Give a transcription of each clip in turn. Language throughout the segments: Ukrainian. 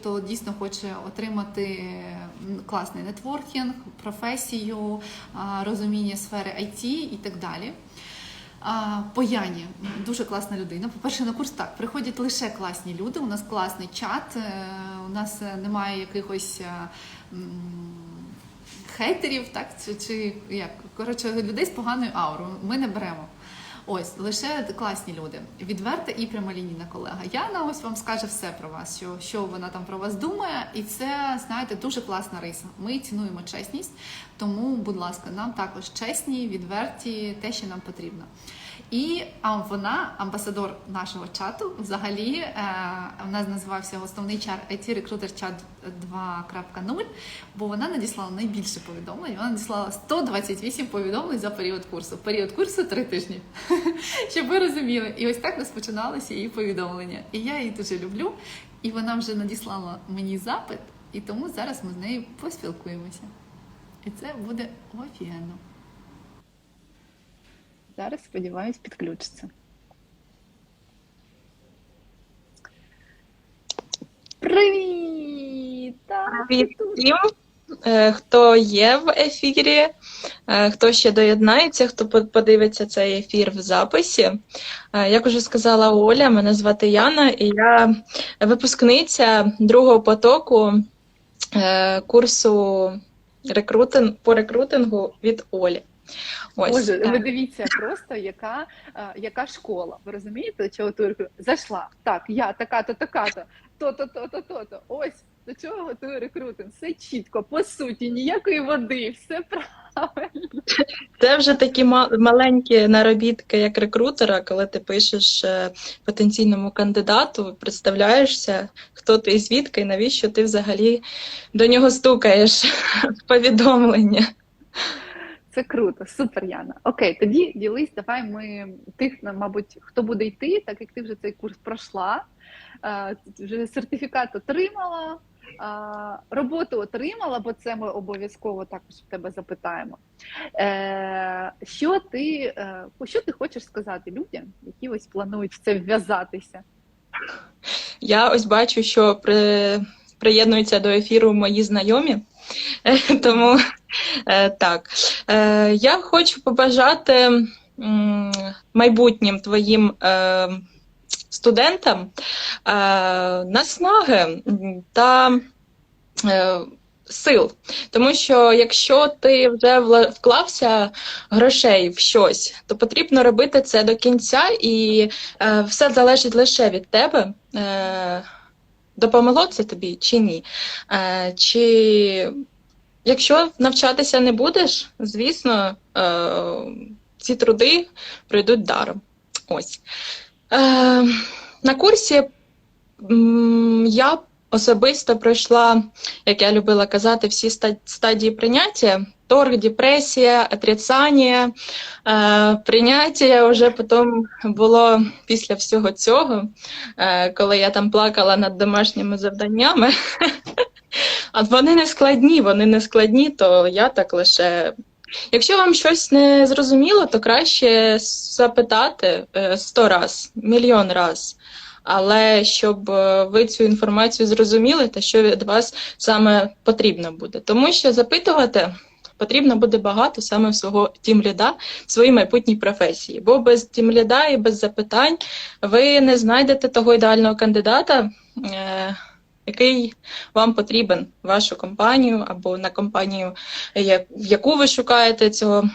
Хто дійсно хоче отримати класний нетворкінг, професію, розуміння сфери IT і так далі. По Яні дуже класна людина. По-перше, на курс так приходять лише класні люди. У нас класний чат, е, у нас е, немає якихось е, хейтерів, так чи, чи як коротше людей з поганою аурою. Ми не беремо. Ось лише класні люди. Відверта і прямолінійна колега. Яна ось вам скаже все про вас, що, що вона там про вас думає, і це знаєте дуже класна риса. Ми цінуємо чесність, тому, будь ласка, нам також чесні, відверті, те, що нам потрібно. І а вона, амбасадор нашого чату, взагалі е, у нас називався основний чар IT рекрутер чат 2.0, бо вона надіслала найбільше повідомлень. Вона надіслала 128 повідомлень за період курсу. Період курсу три тижні. Щоб ви розуміли. І ось так розпочиналися її повідомлення. І я її дуже люблю. І вона вже надіслала мені запит, і тому зараз ми з нею поспілкуємося. І це буде офігенно. Зараз, сподіваюсь, підключиться. Привіт! Привіт е, хто є в ефірі, е, хто ще доєднається, хто подивиться цей ефір в записі. Е, Як уже сказала Оля, мене звати Яна, і я випускниця другого потоку курсу рекрутинг, по рекрутингу від Олі. Ось, Боже, так. ви дивіться просто, яка, яка школа. Ви розумієте, чого турку? Зайшла. Так, я така-то, така-то, то-то, то-то, то-то. Ось до чого готує рекрутинг. Все чітко, по суті, ніякої води, все правильно. Це вже такі ма- маленькі наробітки як рекрутера, коли ти пишеш е, потенційному кандидату, представляєшся, хто ти і звідки, і навіщо ти взагалі до нього стукаєш в повідомлення. Це круто, супер, Яна. Окей, тоді ділись, давай ми тих, мабуть, хто буде йти, так як ти вже цей курс пройшла, е, вже сертифікат отримала, роботу отримала, бо це ми обов'язково також в тебе запитаємо. Е, Що ти, е, що ти хочеш сказати людям, які ось планують в це вв'язатися? Я ось бачу, що при... приєднуються до ефіру мої знайомі. Е, Тому е, так. Е, Я хочу побажати м, майбутнім твоїм е, студентам е, наснаги та е, сил. Тому що якщо ти вже вклався грошей в щось, то потрібно робити це до кінця, і е, все залежить лише від тебе. Е, допомогло це тобі чи ні? Е, чи якщо навчатися не будеш, звісно, е, ці труди пройдуть даром. Ось. Е, на курсі я особисто пройшла, як я любила казати, всі стадії прийняття. Торг, депресія, отрицання, е, прийняття вже потім було після всього цього, е, коли я там плакала над домашніми завданнями. А вони не складні, вони не складні, то я так лише. Якщо вам щось не зрозуміло, то краще запитати е, сто раз, мільйон раз. Але щоб е, ви цю інформацію зрозуміли, та що від вас саме потрібно буде. Тому що запитувати потрібно буде багато саме свого тімліда в своїй майбутній професії. Бо без тімліда і без запитань ви не знайдете того ідеального кандидата, е, який вам потрібен вашу компанію або на компанію, в яку ви шукаєте цього.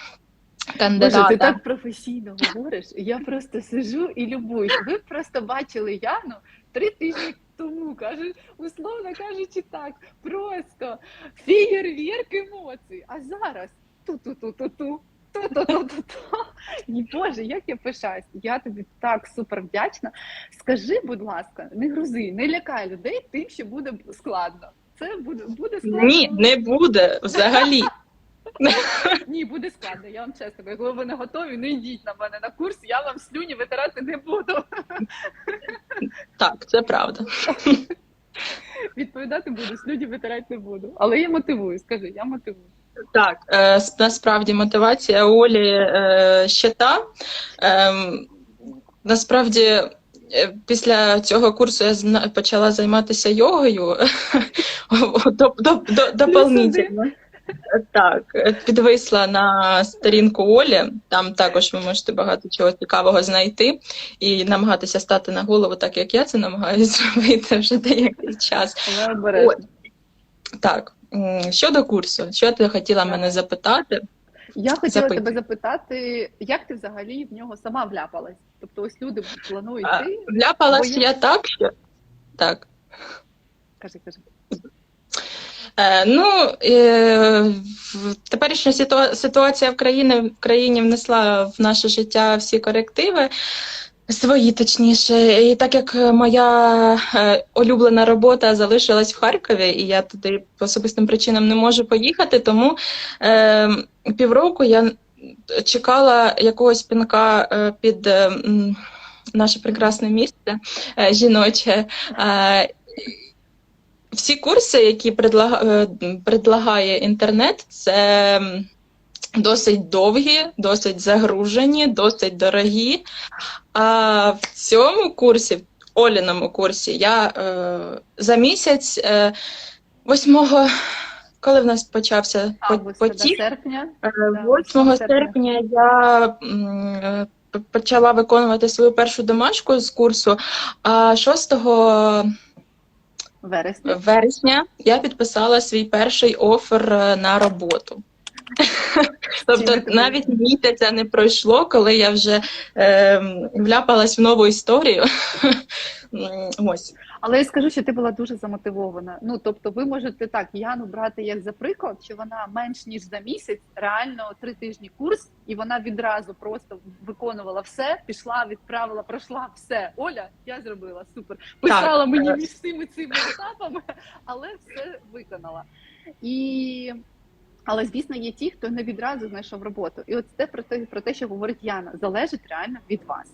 Боже, ти так професійно говориш. Я просто сижу і любуюсь. Ви просто бачили Яну три тижні тому, кажу, условно кажучи, так, просто феєрверк емоцій. А зараз ту-ту-ту-ту-ту. Ту-ту-ту-ту-ту. І Боже, як я пишаюсь. Я тобі так супер вдячна. Скажи, будь ласка, не грузи, не лякай людей тим, що буде складно. Це буде, буде складно. Ні, не буде взагалі. Ні, буде складно, я вам чесно. кажу. Якщо ви не готові, не йдіть на мене на курс, я вам слюні витирати не буду. Так, це правда. Відповідати буду, слюні витирати не буду. Але я мотивую, скажи, я мотивую. Так, е, насправді мотивація Олі е, ще та. Ем, насправді е, після цього курсу я зна- почала займатися йогою до, до, до, дополнительно. Так, підвисла на сторінку Олі. Там також ви можете багато чого цікавого знайти і намагатися стати на голову, так як я це намагаюся зробити вже деякий час. Але обережно. Так, щодо курсу, що ти хотіла мене запитати? Я хотіла Запитуй. тебе запитати, як ти взагалі в нього сама вляпалась? Тобто, ось люди планують А, йти. Вляпалась Бо я так, що так. Кажи, кажи. Е, ну, е, теперішня ситуа- ситуація в країні, в країні внесла в наше життя всі корективи. Свої точніше, і так як моя е, улюблена робота залишилась в Харкові, і я туди по особистим причинам не можу поїхати, тому е, півроку я чекала якогось пінка е, під е, наше прекрасне місце жіноче. Всі курси, які предлага, предлагає інтернет, це досить довгі, досить загружені, досить дорогі. А в цьому курсі, в Оліному курсі, я е, за місяць, е, 8 коли в нас почався по- потік, серпня. Е, 8 серпня. серпня я е, почала виконувати свою першу домашку з курсу, а 6 Вересня. вересня я підписала свій перший офер е, на роботу. Тобто навіть місяця не пройшло, коли я вже е, вляпалась в нову історію. Ось. Але я скажу, що ти була дуже замотивована. Ну тобто, ви можете так Яну брати як за приклад, що вона менш ніж за місяць, реально три тижні курс, і вона відразу просто виконувала все, пішла, відправила, пройшла все. Оля, я зробила супер. Писала мені е. між цими цими етапами, але все виконала. І але звісно, є ті, хто не відразу знайшов роботу. І от це про те, про те, що говорить Яна, залежить реально від вас.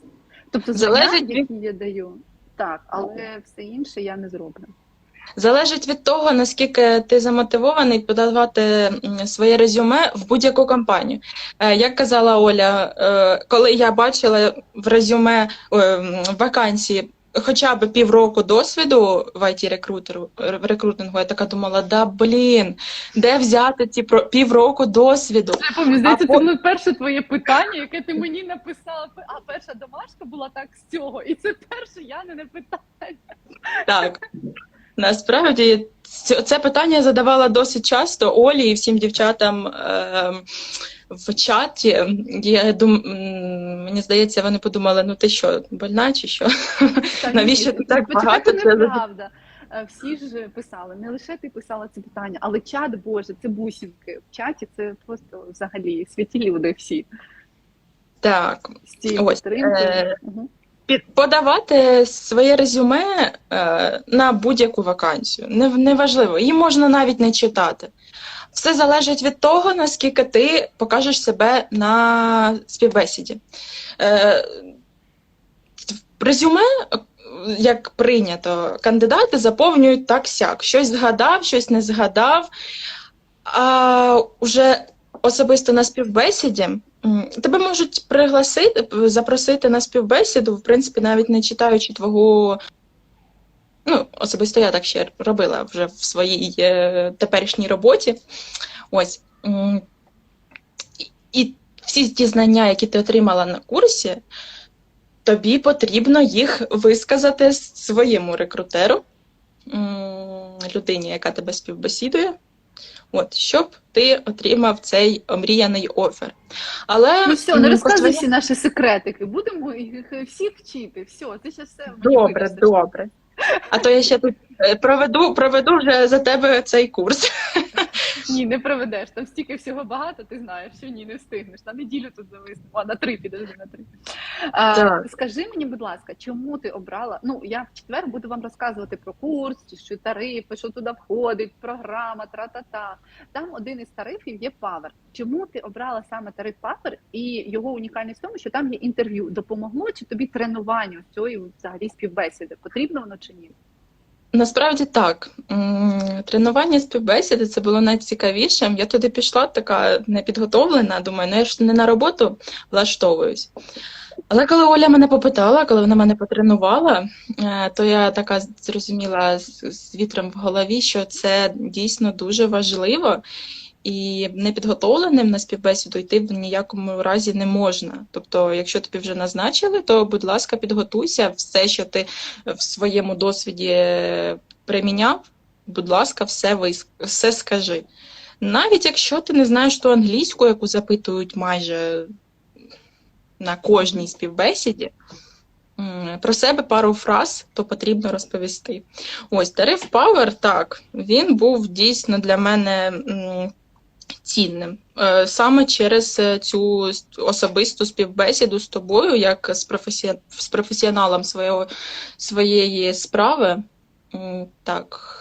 Тобто, Залежить від- які я даю. Так, але все інше я не зроблю. Залежить від того, наскільки ти замотивований подавати своє резюме в будь-яку компанію. Е, Як казала Оля, е, коли я бачила в резюме е, м, вакансії хоча б півроку досвіду в it рекрутеру рекрутингу, я така думала, да блін, де взяти ці про- півроку досвіду? Мені здається, це було перше твоє питання, яке ти мені написала. А перша домашка була так з цього. І це перше Янине питання. Так. Насправді це питання я задавала досить часто Олі і всім дівчатам е, в чаті. Я дум, мені здається, вони подумали: ну ти що, больна чи що? Та Навіщо ти так багато це неправда. Е, Всі ж писали, не лише ти писала це питання, але чат Боже, це бусинки. В чаті це просто взагалі святі люди всі. Так. Стій, Ось, е, Мгм. Подавати своє резюме е, на будь-яку вакансію. Не, неважливо, її можна навіть не читати. Все залежить від того, наскільки ти покажеш себе на співбесіді. Е, резюме, як прийнято, кандидати заповнюють так сяк. Щось згадав, щось не згадав. А вже особисто на співбесіді тебе можуть пригласити, запросити на співбесіду, в принципі, навіть не читаючи твого. Ну, особисто я так ще робила вже в своїй е, теперішній роботі. Ось. І- всі ті знання, які ти отримала на курсі, тобі потрібно їх висказати своєму рекрутеру, людині, яка тебе співбесідує. От, щоб ти отримав цей омріяний офер. Але Ну все, не розказуй всі наші секретики. Будемо їх всіх вчити. Все, ти ще все Добре, добре. А то я ще тут е, проведу, проведу вже за тебе цей курс. Ні, не проведеш. Там стільки всього багато, ти знаєш, що ні, не встигнеш. На неділю тут зависнемо. А на три підожди на три. А, Скажи мені, будь ласка, чому ти обрала? Ну я в четвер буду вам розказувати про курс, що тарифи, що туди входить, програма, тра-та-та. Там один із тарифів є Power. Чому ти обрала саме тариф Power і його унікальність в тому, що там є інтерв'ю? Допомогло чи тобі тренуванню цієї взагалі співбесіди? Потрібно воно чи ні? Насправді так. Тренування співбесіди це було найцікавішим. Я туди пішла така непідготовлена, думаю, ну я ж не на роботу влаштовуюсь. Але коли Оля мене попитала, коли вона мене потренувала, е, то я така зрозуміла з вітром в голові, що це дійсно дуже важливо, і непідготовленим на співбесіду йти в ніякому разі не можна. Тобто, якщо тобі вже назначили, то будь ласка, підготуйся, все, що ти в своєму досвіді приміняв, будь ласка, все вис... все скажи. Навіть якщо ти не знаєш ту англійську, яку запитують майже на кожній співбесіді, про себе пару фраз то потрібно розповісти. Ось тариф Power, так, він був дійсно для мене цінним. Е, Саме через е, цю особисту співбесіду з тобою, як з, професі... з професіоналом свого... своєї справи. Так,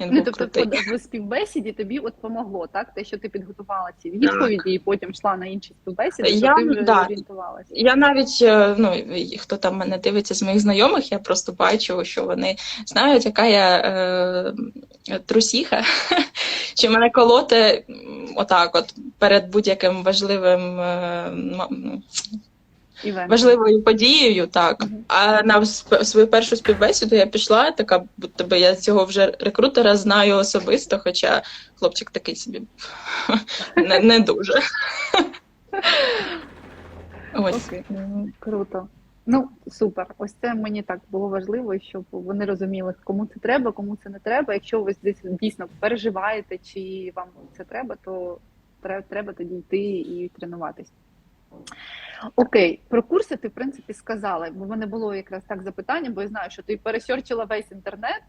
він Ну, був тобто в в співбесіді тобі от помогло, так? Те, що ти підготувала ці відповіді і потім йшла на інші співбесіди, що Я- ти вже да. орієнтувалася. Я навіть, е, ну, хто там мене дивиться з моїх знайомих, я просто бачу, що вони знають, яка я е, трусіха, що мене колоте отак, от перед будь-яким важливим е, Івент. важливою подією, так. Мгм. А на свою першу співбесіду я пішла, така, будто би я цього вже рекрутера знаю особисто, хоча хлопчик такий собі не, не дуже. Ось. Окей. Круто. Ну, супер. Ось це мені так було важливо, щоб вони розуміли, кому це треба, кому це не треба. Якщо ви десь дійсно переживаєте, чи вам це треба, то тре- треба тоді йти і тренуватись. Окей, про курси ти в принципі сказала, бо в мене було якраз так запитання, бо я знаю, що ти пересерчила весь інтернет,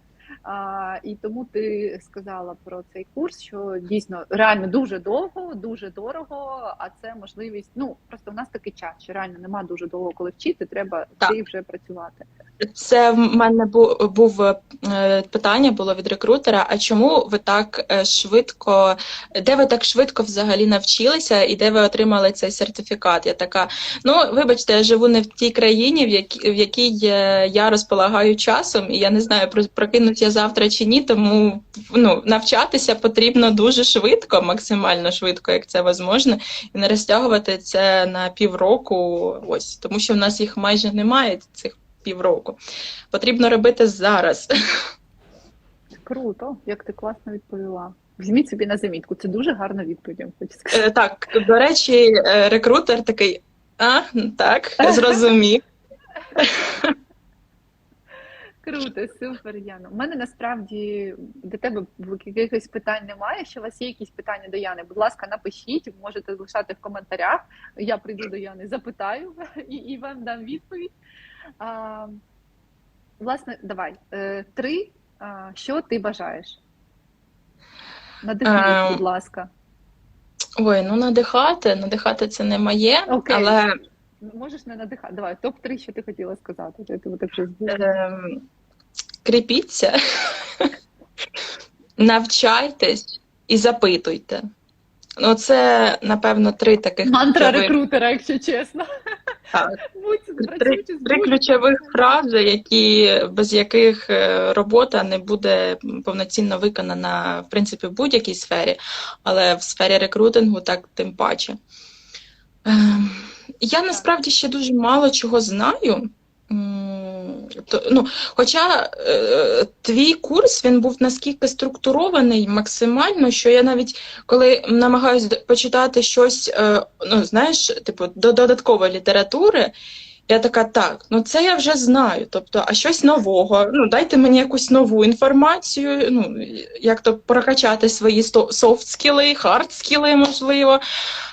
а, і тому ти сказала про цей курс, що дійсно реально дуже довго, дуже дорого, а це можливість. Ну просто в нас такий час, що реально нема дуже довго коли вчити, треба йти вже працювати. Це в мене бу- був е, питання було від рекрутера. А чому ви так е, швидко, де ви так швидко взагалі навчилися і де ви отримали цей сертифікат? Я така, ну вибачте, я живу не в тій країні, в якій в якій е, я розполагаю часом, і я не знаю, про- я завтра чи ні. Тому ну навчатися потрібно дуже швидко, максимально швидко, як це можливо, і не розтягувати це на півроку. Ось тому, що в нас їх майже немає цих півроку. Потрібно робити зараз. Круто, як ти класно відповіла. Візьміть собі на замітку. Це дуже гарна відповідь, хочу сказати. Е, Так, до речі, е, рекрутер такий. А, так, зрозумів. Круто, супер, Яна. У мене насправді до тебе якихось питань немає. Якщо у вас є якісь питання до Яни, будь ласка, напишіть, можете залишати в коментарях. Я прийду до Яни, запитаю і, і вам дам відповідь. А, власне, давай. Е, три. Що ти бажаєш? Надихніть, Ем, будь ласка. Ой, ну надихати, надихати це не моє, Окей. але Можеш не надихати. Давай, топ-3, що ти хотіла сказати. Я тебе так вже ем, кріпіться, навчайтесь і запитуйте. Ну, це, напевно, три таких Мантра рекрутера, якщо чесно. Будь Три, три ключових фрази, які, без яких е, робота не буде повноцінно виконана в принципі в будь-якій сфері, але в сфері рекрутингу так тим паче. Я насправді ще дуже мало чого знаю. То, ну, хоча е, твій курс він був наскільки структурований максимально, що я навіть коли намагаюся почитати щось, е, ну знаєш, типу до додаткової літератури, я така, так, ну це я вже знаю. Тобто, а щось нового. Ну, дайте мені якусь нову інформацію, ну, як то прокачати свої софт-скіли, хард-скіли, можливо.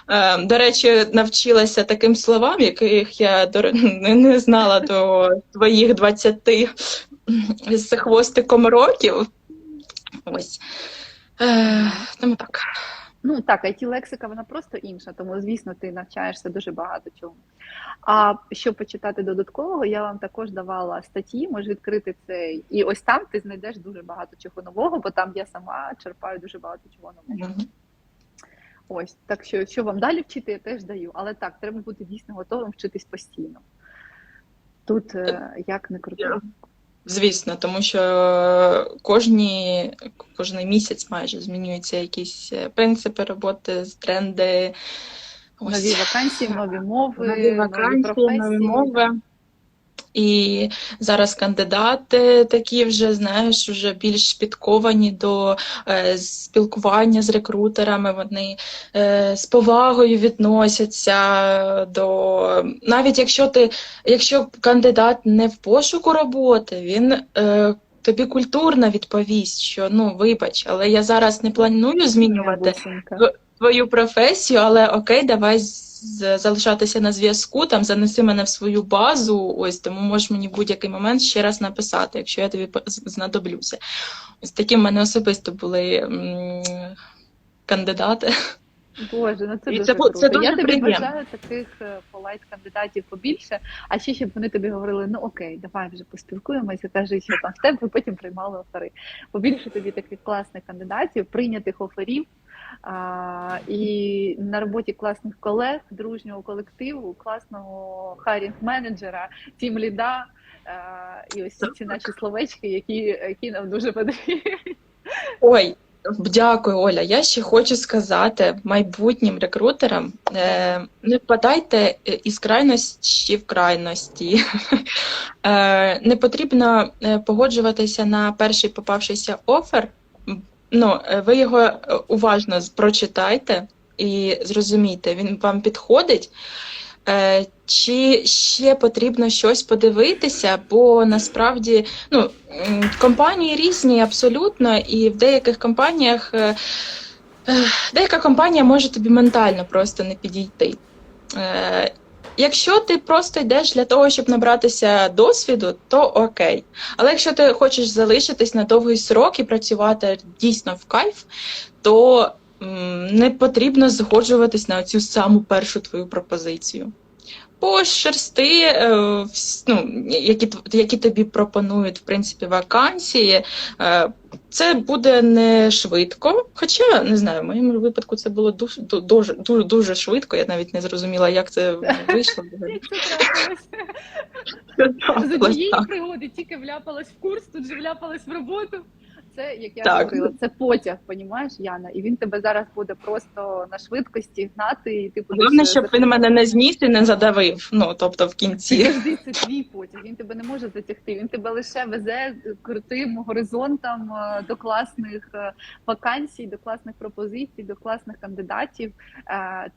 Е, До речі, навчилася таким словам, яких я до не не знала до твоїх 20 з хвостиком років. Ось. Е, Тому так. Ну так, it лексика вона просто інша, тому звісно, ти навчаєшся дуже багато чому. А щоб почитати додаткового, я вам також давала статті, можеш відкрити це. І ось там ти знайдеш дуже багато чого нового, бо там я сама черпаю дуже багато чого нового. Мгм. Ось так що, що вам далі вчити, я теж даю. Але так, треба бути дійсно готовим вчитись постійно. Тут е, як не круто. Звісно, тому що кожні, кожний місяць майже змінюються якісь е, принципи роботи, тренди. Ось. Нові вакансії, нові мови, нові вакансії, нові, нові мови. І зараз кандидати такі вже, знаєш, вже більш підковані до е, спілкування з рекрутерами. Вони е, з повагою відносяться до навіть якщо ти, якщо кандидат не в пошуку роботи, він е, тобі культурно відповість, що ну вибач, але я зараз не планую змінювати Твою професію, але окей, давай залишатися на зв'язку, там занеси мене в свою базу, ось тому можеш мені в будь-який момент ще раз написати, якщо я тобі знадоблюся. Ось такі в мене особисто були м, кандидати. Боже, ну це І дуже це круто. це дуже Я тобі бажаю таких полайт кандидатів побільше, а ще щоб вони тобі говорили: ну окей, давай вже поспілкуємося, кажи, що там в тебе, потім приймали офери. Побільше тобі таких класних кандидатів, прийнятих оферів. А, і на роботі класних колег, дружнього колективу, класного хайрінг-менеджера, тім ліда. І ось ці наші словечки, які, які нам дуже потрібні. Ой, дякую, Оля. Я ще хочу сказати майбутнім рекрутерам: е, не впадайте е, із крайності в крайності. Е, не потрібно е, погоджуватися на перший попавшийся офер. Ну, е, ви його е, уважно прочитайте і зрозумійте, він вам підходить. Е, Чи ще потрібно щось подивитися, бо насправді ну, компанії різні абсолютно, і в деяких компаніях деяка компанія може тобі ментально просто не підійти. Якщо ти просто йдеш для того, щоб набратися досвіду, то окей. Але якщо ти хочеш залишитись на довгий срок і працювати дійсно в кайф, то не потрібно згоджуватись на цю саму першу твою пропозицію. Пошерсти, е, ну, які, які тобі пропонують в принципі вакансії. Е, Це буде не швидко, хоча не знаю, в моєму випадку це було дуже дуже дуже, дуже швидко. Я навіть не зрозуміла, як це вийшло. Як це? З однієї пригоди тільки вляпалась в курс, тут же вляпалась в роботу. Це як я Так. говорила, це потяг, понімаєш, Яна, і він тебе зараз буде просто на швидкості гнати, і ти будеш Головне, е, щоб він мене не зніс і не задавив. Ну тобто в кінці. Підожди, це твій потяг. Він тебе не може затягти. Він тебе лише везе крутим горизонтом е, до класних е, вакансій, до класних пропозицій, до класних кандидатів.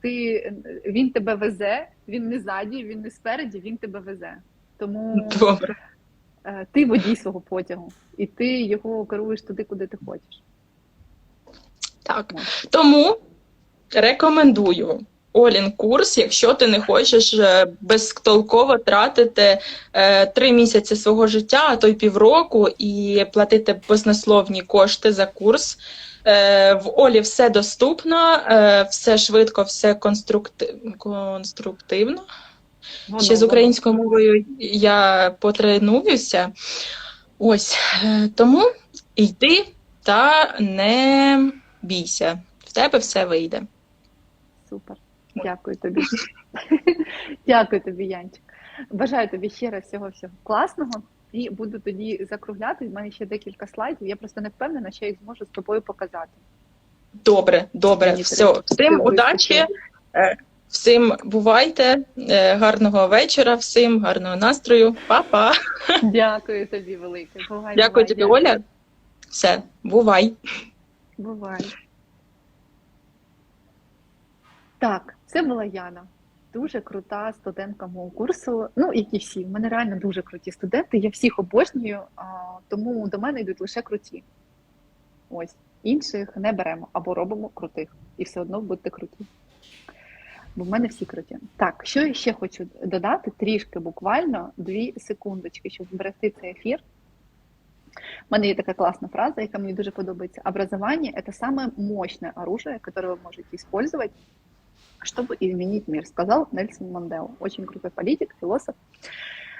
Ти він тебе везе, він не ззаді, він не спереді, він тебе везе. Тому Добре. Е, ти водій свого потягу, і ти його керуєш туди, куди ти хочеш. Так. Тому рекомендую Олін курс, якщо ти не хочеш е, безтолково тратити е, три місяці свого життя, а то й півроку, і платити баснословні кошти за курс. В Олі все доступно, все швидко, все конструктивно. Воно, Ще з українською мовою я потренуюся. Ось е, тому йди та не бійся. В тебе все вийде. Супер. Дякую тобі. Дякую тобі, Янчик. Бажаю тобі ще раз всього всього класного. І буду тоді закругляти. У мене ще декілька слайдів. Я просто не впевнена, що я їх зможу з тобою показати. Добре, добре. Мені Все. Всім удачі, е, всім бувайте, е, гарного вечора, всім гарного настрою. Па-па. Дякую тобі, велике. Бувай, Дякую бувай, тобі, Оля. Все, бувай. Бувай. Так, це була Яна. Дуже крута студентка мого курсу. Ну, як і всі. В мене реально дуже круті студенти. Я всіх обожнюю, тому до мене йдуть лише круті. Ось. Інших не беремо або робимо крутих. І все одно будьте круті Бо в мене всі круті. Так, що я ще хочу додати трішки, буквально дві секундочки, щоб зберегти цей ефір. У мене є така класна фраза, яка мені дуже подобається. Образование – это самое мощное оружие, которое вы можете использовать, чтобы изменить мир, сказал Нельсон Мандела. Очень крутой политик, философ.